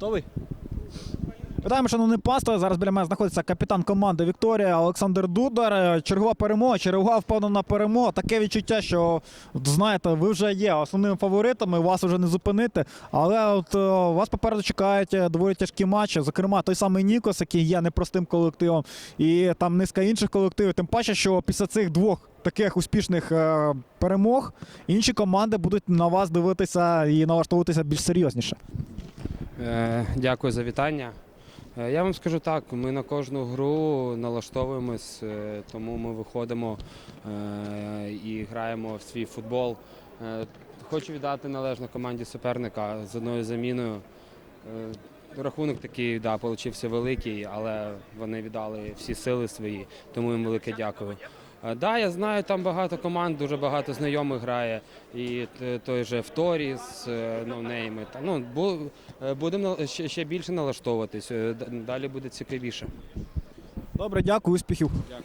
Готовий? Вітаємо, шановний пастор. Зараз біля мене знаходиться капітан команди Вікторія Олександр Дудар. Чергова перемога, чергова впевнена перемога. Таке відчуття, що знаєте, ви вже є основними фаворитами, вас вже не зупинити. Але от е, вас попереду чекають е, доволі тяжкі матчі. Зокрема, той самий Нікос, який є непростим колективом, і там низка інших колективів. Тим паче, що після цих двох таких успішних е, перемог інші команди будуть на вас дивитися і налаштовуватися більш серйозніше. Е, Дякую за вітання. Е, Я вам скажу так, ми на кожну гру налаштовуємось, е, тому ми виходимо і граємо в свій футбол. Хочу віддати належно команді суперника з одною заміною. Рахунок такий, да, получився великий, але вони віддали всі сили свої, тому їм велике дякую. Е, Да, я знаю, там багато команд, дуже багато знайомих грає. І той же Вторіс, ноунейми. Та, ну, е, будемо ще, ще більше налаштовуватись. е, Далі буде цікавіше. Добре, дякую, успіхів. Дякую.